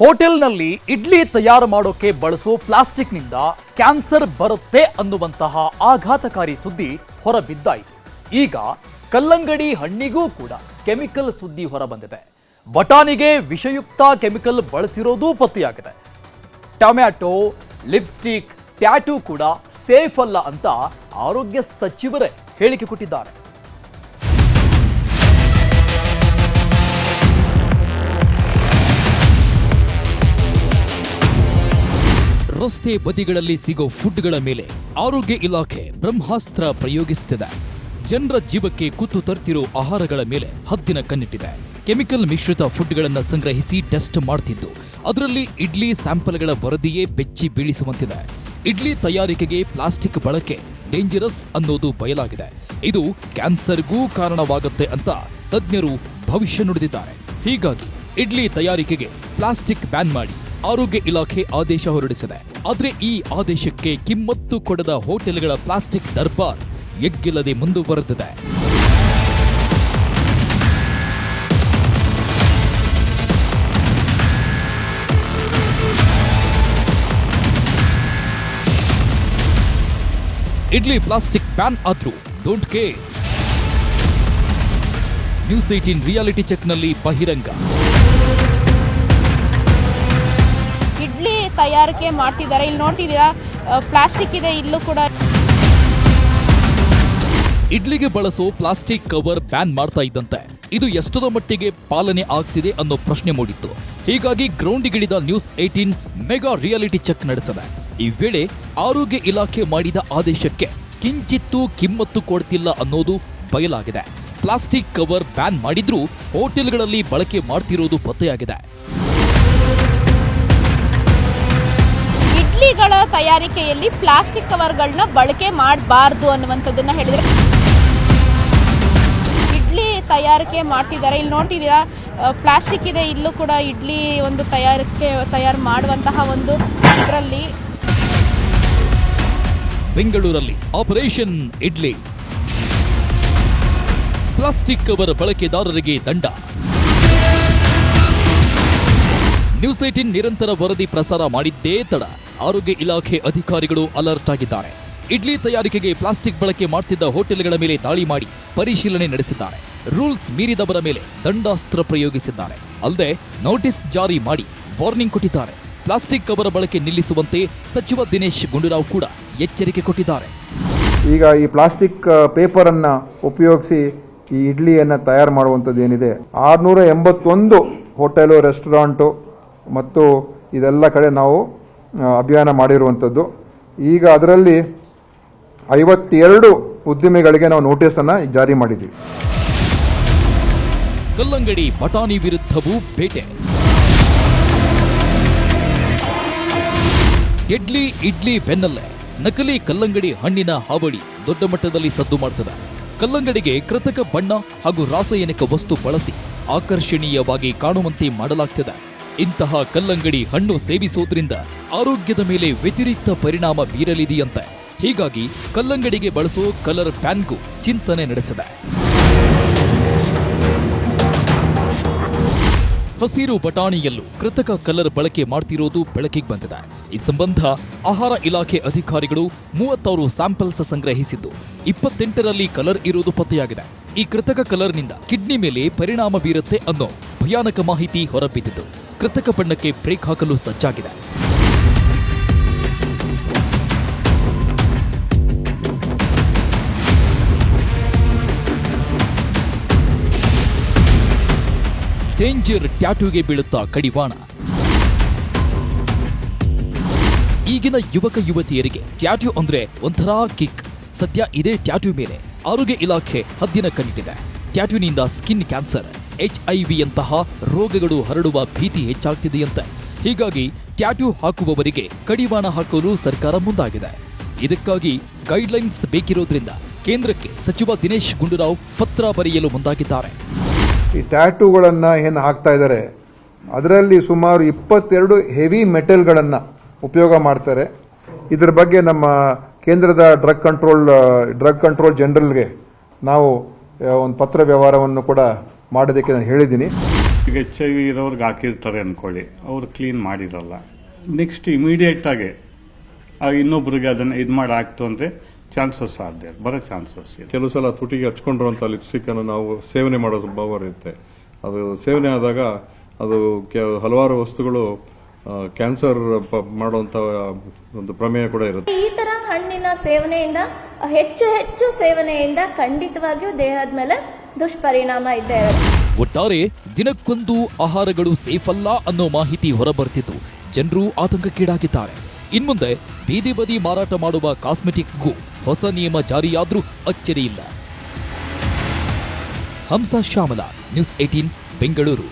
ಹೋಟೆಲ್ನಲ್ಲಿ ಇಡ್ಲಿ ತಯಾರು ಮಾಡೋಕೆ ಬಳಸೋ ಪ್ಲಾಸ್ಟಿಕ್ನಿಂದ ಕ್ಯಾನ್ಸರ್ ಬರುತ್ತೆ ಅನ್ನುವಂತಹ ಆಘಾತಕಾರಿ ಸುದ್ದಿ ಹೊರಬಿದ್ದಾಯಿತು. ಈಗ ಕಲ್ಲಂಗಡಿ ಹಣ್ಣಿಗೂ ಕೂಡ ಕೆಮಿಕಲ್ ಸುದ್ದಿ ಹೊರಬಂದಿದೆ. ಬಟಾನಿಗೆ ವಿಷಯುಕ್ತ ಕೆಮಿಕಲ್ ಬಳಸಿರೋದು ಪತ್ತೆಯಾಗಿದೆ. ಟೊಮ್ಯಾಟೊ, ಲಿಪ್ಸ್ಟಿಕ್, ಟ್ಯಾಟೂ ಕೂಡ ಸೇಫ್ ಅಲ್ಲ ಅಂತ ಆರೋಗ್ಯ ಸಚಿವರೇ ಹೇಳಿಕೆ ಕೊಟ್ಟಿದ್ದಾರೆ. ರಸ್ತೆ ಬದಿಗಳಲ್ಲಿ ಸಿಗೋ ಫುಡ್ಗಳ ಮೇಲೆ ಆರೋಗ್ಯ ಇಲಾಖೆ ಬ್ರಹ್ಮಾಸ್ತ್ರ ಪ್ರಯೋಗಿಸುತ್ತಿದೆ ಜನರ ಜೀವಕ್ಕೆ ಕುತ್ತು ತರ್ತಿರೋ ಆಹಾರಗಳ ಮೇಲೆ ಹದ್ದಿನ ಕಣ್ಣಿಟ್ಟಿದೆ. ಕೆಮಿಕಲ್ ಮಿಶ್ರಿತ ಫುಡ್ಗಳನ್ನು ಸಂಗ್ರಹಿಸಿ ಟೆಸ್ಟ್ ಮಾಡ್ತಿದ್ದು. ಅದರಲ್ಲಿ ಇಡ್ಲಿ ಸ್ಯಾಂಪಲ್ಗಳ ವರದಿಯೇ ಬೆಚ್ಚಿ ಬೀಳಿಸುವಂತಿದೆ. ಇಡ್ಲಿ ತಯಾರಿಕೆಗೆ ಪ್ಲಾಸ್ಟಿಕ್ ಬಳಕೆ ಡೇಂಜರಸ್ ಅನ್ನೋದು ಬಯಲಾಗಿದೆ. ಇದು ಕ್ಯಾನ್ಸರ್ಗೂ ಕಾರಣವಾಗುತ್ತೆ ಅಂತ ತಜ್ಞರು ಭವಿಷ್ಯ ನುಡಿದಿದ್ದಾರೆ. ಹೀಗಾಗಿ ಇಡ್ಲಿ ತಯಾರಿಕೆಗೆ ಪ್ಲಾಸ್ಟಿಕ್ ಬ್ಯಾನ್ ಮಾಡಿ ಆರೋಗ್ಯ ಇಲಾಖೆ ಆದೇಶ ಹೊರಡಿಸಿದೆ. ಆದರೆ ಈ ಆದೇಶಕ್ಕೆ ಕಿಮ್ಮತ್ತು ಕೊಡದ ಹೋಟೆಲ್ಗಳ ಪ್ಲಾಸ್ಟಿಕ್ ದರ್ಬಾರ್ ಎಗ್ಗಿಲ್ಲದೆ ಮುಂದುವರೆದಿದೆ. ಇಡ್ಲಿ ಪ್ಲಾಸ್ಟಿಕ್ ಪ್ಯಾನ್ ಆದ್ರೂ don't care news eighteen reality ಚೆಕ್ನಲ್ಲಿ ಬಹಿರಂಗ. ಇಡ್ಲಿ ತಯಾರಿಕೆ ಮಾಡ್ತಿದ್ದಾರೆ. ಇಲ್ಲಿ ನೋಡ್ತಿದ್ದೀರಾ ಪ್ಲಾಸ್ಟಿಕ್ ಇದೆ, ಇಲ್ಲೂ ಕೂಡ. ಇಡ್ಲಿಗೆ ಬಳಸೋ ಪ್ಲಾಸ್ಟಿಕ್ ಕವರ್ ಬ್ಯಾನ್ ಮಾಡ್ತಾ ಇದ್ದಂತೆ. ಇದು ಎಷ್ಟರ ಮಟ್ಟಿಗೆ ಪಾಲನೆ ಆಗ್ತಿದೆ ಅನ್ನೋ ಪ್ರಶ್ನೆ ಮೂಡಿತ್ತು. ಹೀಗಾಗಿ ಗ್ರೌಂಡಿಗಿಳಿದ news eighteen mega reality check ನಡೆಸಿದೆ. ಈ ವೇಳೆ ಆರೋಗ್ಯ ಇಲಾಖೆ ಮಾಡಿದ ಆದೇಶಕ್ಕೆ ಕಿಂಚಿತ್ತೂ ಕಿಮ್ಮತ್ತು ಕೊಡ್ತಿಲ್ಲ ಅನ್ನೋದು ಬಯಲಾಗಿದೆ. ಪ್ಲಾಸ್ಟಿಕ್ ಕವರ್ ಬ್ಯಾನ್ ಮಾಡಿದ್ರೂ ಹೋಟೆಲ್ಗಳಲ್ಲಿ ಬಳಕೆ ಮಾಡ್ತಿರೋದು ಪತ್ತೆಯಾಗಿದೆ. ಇಡ್ಲಿಗಳ ತಯಾರಿಕೆಯಲ್ಲಿ ಪ್ಲಾಸ್ಟಿಕ್ ಕವರ್ಗಳನ್ನ ಬಳಕೆ ಮಾಡಬಾರ್ದು ಅನ್ನುವಂಥದ್ದನ್ನ ಹೇಳಿದ್ರೆ. ಇಡ್ಲಿ ತಯಾರಿಕೆ ಮಾಡ್ತಿದ್ದಾರೆ. ಇಲ್ಲಿ ನೋಡ್ತಿದ್ದೀರಾ? ಪ್ಲಾಸ್ಟಿಕ್ ಇದೆ. ಇಲ್ಲೂ ಕೂಡ ಇಡ್ಲಿ ಒಂದು ತಯಾರಿಕೆ, ತಯಾರು ಮಾಡುವಂತಹ ಒಂದು ಇದರಲ್ಲಿ. ಬೆಂಗಳೂರಲ್ಲಿ ಆಪರೇಷನ್ ಇಡ್ಲಿ. ಪ್ಲಾಸ್ಟಿಕ್ ಕವರ್ ಬಳಕೆದಾರರಿಗೆ ದಂಡ. ನ್ಯೂಸ್ ಏಟಿನ್ ನಿರಂತರ ವರದಿ ಪ್ರಸಾರ ಮಾಡಿದ್ದೇ ತಡ. ಆರೋಗ್ಯ ಇಲಾಖೆ ಅಧಿಕಾರಿಗಳು ಅಲರ್ಟ್ ಆಗಿದ್ದಾರೆ. ಇಡ್ಲಿ ತಯಾರಿಕೆಗೆ ಪ್ಲಾಸ್ಟಿಕ್ ಬಳಕೆ ಮಾಡ್ತಿದ್ದ ಹೋಟೆಲ್ಗಳ ಮೇಲೆ ದಾಳಿ ಮಾಡಿ ಪರಿಶೀಲನೆ ನಡೆಸಿದ್ದಾರೆ. ರೂಲ್ಸ್ ಮೀರಿದವರ ಮೇಲೆ ದಂಡಾಸ್ತ್ರ ಪ್ರಯೋಗಿಸಿದ್ದಾರೆ. ಅಲ್ಲದೆ ನೋಟಿಸ್ ಜಾರಿ ಮಾಡಿ ವಾರ್ನಿಂಗ್ ಕೊಟ್ಟಿದ್ದಾರೆ. ಪ್ಲಾಸ್ಟಿಕ್ ಕವರ್ ಬಳಕೆ ನಿಲ್ಲಿಸುವಂತೆ ಸಚಿವ ದಿನೇಶ್ ಗುಂಡೂರಾವ್ ಕೂಡ ಎಚ್ಚರಿಕೆ ಕೊಟ್ಟಿದ್ದಾರೆ. ಈಗ ಈ ಪ್ಲಾಸ್ಟಿಕ್ ಪೇಪರನ್ನು ಉಪಯೋಗಿಸಿ ಈ ಇಡ್ಲಿಯನ್ನು ತಯಾರು ಮಾಡುವಂಥದ್ದು ಏನಿದೆ? ಆರುನೂರ ಎಂಬತ್ತೊಂದು ಹೋಟೆಲು, ರೆಸ್ಟೋರೆಂಟು ಮತ್ತು ಇದೆಲ್ಲ ಕಡೆ ನಾವು ಅಭಿಯಾನ ಮಾಡಿರುವಂಥದ್ದು. ಈಗ ಅದರಲ್ಲಿ ಐವತ್ತೆರಡು ಉದ್ದಿಮೆಗಳಿಗೆ ನಾವು ನೋಟಿಸನ್ನು ಜಾರಿ ಮಾಡಿದ್ದೀವಿ ಕಲ್ಲಂಗಡಿ ಬಟಾಣಿ ವಿರುದ್ಧವೂ ಬೇಟೆ. ಇಡ್ಲಿ ಇಡ್ಲಿ ಬೆನ್ನಲ್ಲೇ ನಕಲಿ ಕಲ್ಲಂಗಡಿ ಹಣ್ಣಿನ ಹಾವಳಿ ದೊಡ್ಡ ಮಟ್ಟದಲ್ಲಿ ಸದ್ದು ಮಾಡ್ತದೆ. ಕಲ್ಲಂಗಡಿಗೆ ಕೃತಕ ಬಣ್ಣ ಹಾಗೂ ರಾಸಾಯನಿಕ ವಸ್ತು ಬಳಸಿ ಆಕರ್ಷಣೀಯವಾಗಿ ಕಾಣುವಂತೆ ಮಾಡಲಾಗ್ತದೆ. ಇಂತಹ ಕಲ್ಲಂಗಡಿ ಹಣ್ಣು ಸೇವಿಸೋದ್ರಿಂದ ಆರೋಗ್ಯದ ಮೇಲೆ ವ್ಯತಿರಿಕ್ತ ಪರಿಣಾಮ ಬೀರಲಿದೆಯಂತೆ. ಹೀಗಾಗಿ ಕಲ್ಲಂಗಡಿಗೆ ಬಳಸೋ ಕಲರ್ ಪ್ಯಾನ್ಗೂ ಚಿಂತನೆ ನಡೆಸಿದೆ. ಹಸಿರು ಬಟಾಣಿಯಲ್ಲೂ ಕೃತಕ ಕಲರ್ ಬಳಕೆ ಮಾಡ್ತಿರೋದು ಬೆಳಕಿಗೆ ಬಂದಿದೆ. ಈ ಸಂಬಂಧ ಆಹಾರ ಇಲಾಖೆ ಅಧಿಕಾರಿಗಳು ಮೂವತ್ತಾರು ಸ್ಯಾಂಪಲ್ಸ್ ಸಂಗ್ರಹಿಸಿದ್ದು, ಇಪ್ಪತ್ತೆಂಟರಲ್ಲಿ ಕಲರ್ ಇರೋದು ಪತ್ತೆಯಾಗಿದೆ. ಈ ಕೃತಕ ಕಲರ್ನಿಂದ ಕಿಡ್ನಿ ಮೇಲೆ ಪರಿಣಾಮ ಬೀರುತ್ತೆ ಅನ್ನೋ ಭಯಾನಕ ಮಾಹಿತಿ ಹೊರಬಿದ್ದಿದ್ದು. ಕೃತಕ ಬಣ್ಣಕ್ಕೆ ಬ್ರೇಕ್ ಹಾಕಲು ಸಜ್ಜಾಗಿದೆ. ಡೇಂಜರ್ ಟ್ಯಾಟೂಗೆ ಬೀಳುತ್ತಾ ಕಡಿವಾಣ. ಈಗಿನ ಯುವಕ ಯುವತಿಯರಿಗೆ ಟ್ಯಾಟೂ ಅಂದ್ರೆ ಒಂಥರಾ ಕಿಕ್. ಸದ್ಯ ಇದೇ ಟ್ಯಾಟೂ ಮೇಲೆ ಆರೋಗ್ಯ ಇಲಾಖೆ ಹದ್ದಿನ ಕಣ್ಣಿಟ್ಟಿದೆ. ಟ್ಯಾಟೂನಿಂದ ಸ್ಕಿನ್ ಕ್ಯಾನ್ಸರ್. ಎಚ್ ಐ ವಿಯಂತಹ ರೋಗಗಳು ಹರಡುವ ಭೀತಿ ಹೆಚ್ಚಾಗ್ತಿದೆಯಂತೆ. ಹೀಗಾಗಿ ಟ್ಯಾಟೂ ಹಾಕುವವರಿಗೆ ಕಡಿವಾಣ ಹಾಕಲು ಸರ್ಕಾರ ಮುಂದಾಗಿದೆ. ಇದಕ್ಕಾಗಿ ಗೈಡ್ಲೈನ್ಸ್ ಬೇಕಿರೋದ್ರಿಂದ ಕೇಂದ್ರಕ್ಕೆ ಸಚಿವ ದಿನೇಶ್ ಗುಂಡೂರಾವ್ ಪತ್ರ ಬರೆಯಲು ಮುಂದಾಗಿದ್ದಾರೆ. ಈ ಟ್ಯಾಟೂಗಳನ್ನು ಏನು ಹಾಕ್ತಾ ಇದ್ದಾರೆ ಅದರಲ್ಲಿ ಸುಮಾರು ಇಪ್ಪತ್ತೆರಡು ಹೆವಿ ಮೆಟಲ್ಗಳನ್ನು ಉಪಯೋಗ ಮಾಡ್ತಾರೆ. ಇದರ ಬಗ್ಗೆ ನಮ್ಮ ಕೇಂದ್ರದ ಡ್ರಗ್ ಕಂಟ್ರೋಲ್ ಡ್ರಗ್ ಕಂಟ್ರೋಲ್ ಜನರಲ್ಗೆ ನಾವು ಒಂದು ಪತ್ರ ವ್ಯವಹಾರವನ್ನು ಕೂಡ ಮಾಡೋದಕ್ಕೆ ನಾನು ಹೇಳಿದ್ದೀನಿ. ಈಗ ಎಚ್ ಐ ವಿ ಇರೋರ್ಗೆ ಹಾಕಿರ್ತಾರೆ ಅಂದ್ಕೊಳ್ಳಿ ಅವ್ರು ಕ್ಲೀನ್ ಮಾಡಿರಲ್ಲ. ನೆಕ್ಸ್ಟ್ ಇಮಿಡಿಯೇಟಾಗಿ ಇನ್ನೊಬ್ರಿಗೆ ಅದನ್ನು ಇದು ಮಾಡಿ ಹಾಕ್ತು ಅಂದರೆ ಚಾನ್ಸಸ್ ಸಾಧ್ಯ. ಬರೋ ಚಾನ್ಸಸ್ ಇದೆ. ಕೆಲವು ಸಲ ತುಟಿಗೆ ಹಚ್ಕೊಂಡಿರುವಂಥ ಲಿಪ್ಸ್ಟಿಕ್ ಅನ್ನು ನಾವು ಸೇವನೆ ಮಾಡೋ ಸ್ವಭಾವ ಇರುತ್ತೆ. ಅದು ಸೇವನೆ ಆದಾಗ ಅದು ಕೆ ಹಲವಾರು ವಸ್ತುಗಳು ಕ್ಯಾನ್ಸರ್ ಮಾಡುವಂಥ ಒಂದು ಪ್ರಮೇಯ ಕೂಡ ಇರುತ್ತೆ. ಹಣ್ಣಿನ ಸೇವನೆಯಿಂದ, ಹೆಚ್ಚು ಹೆಚ್ಚು ಸೇವನೆಯಿಂದ ಖಂಡಿತವಾಗಿಯೂ ದೇಹದ ಮೇಲೆ ದುಷ್ಪರಿಣಾಮ ಇದ್ದೇ ಇರುತ್ತೆ. ಒಟ್ಟಾರೆ ದಿನಕ್ಕೊಂದು ಆಹಾರಗಳು ಸೇಫ್ ಅಲ್ಲ ಅನ್ನೋ ಮಾಹಿತಿ ಹೊರಬರ್ತಿದ್ದು ಜನರು ಆತಂಕಕ್ಕೀಡಾಗಿದ್ದಾರೆ. ಇನ್ಮುಂದೆ ಬೀದಿ ಬದಿ ಮಾರಾಟ ಮಾಡುವ ಕಾಸ್ಮೆಟಿಕ್ಗೂ ಹೊಸ ನಿಯಮ ಜಾರಿಯಾದ್ರೂ ಅಚ್ಚರಿಯಿಲ್ಲ ಹಂಸ ಶ್ಯಾಮಲ, ನ್ಯೂಸ್ ಏಟೀನ್, ಬೆಂಗಳೂರು.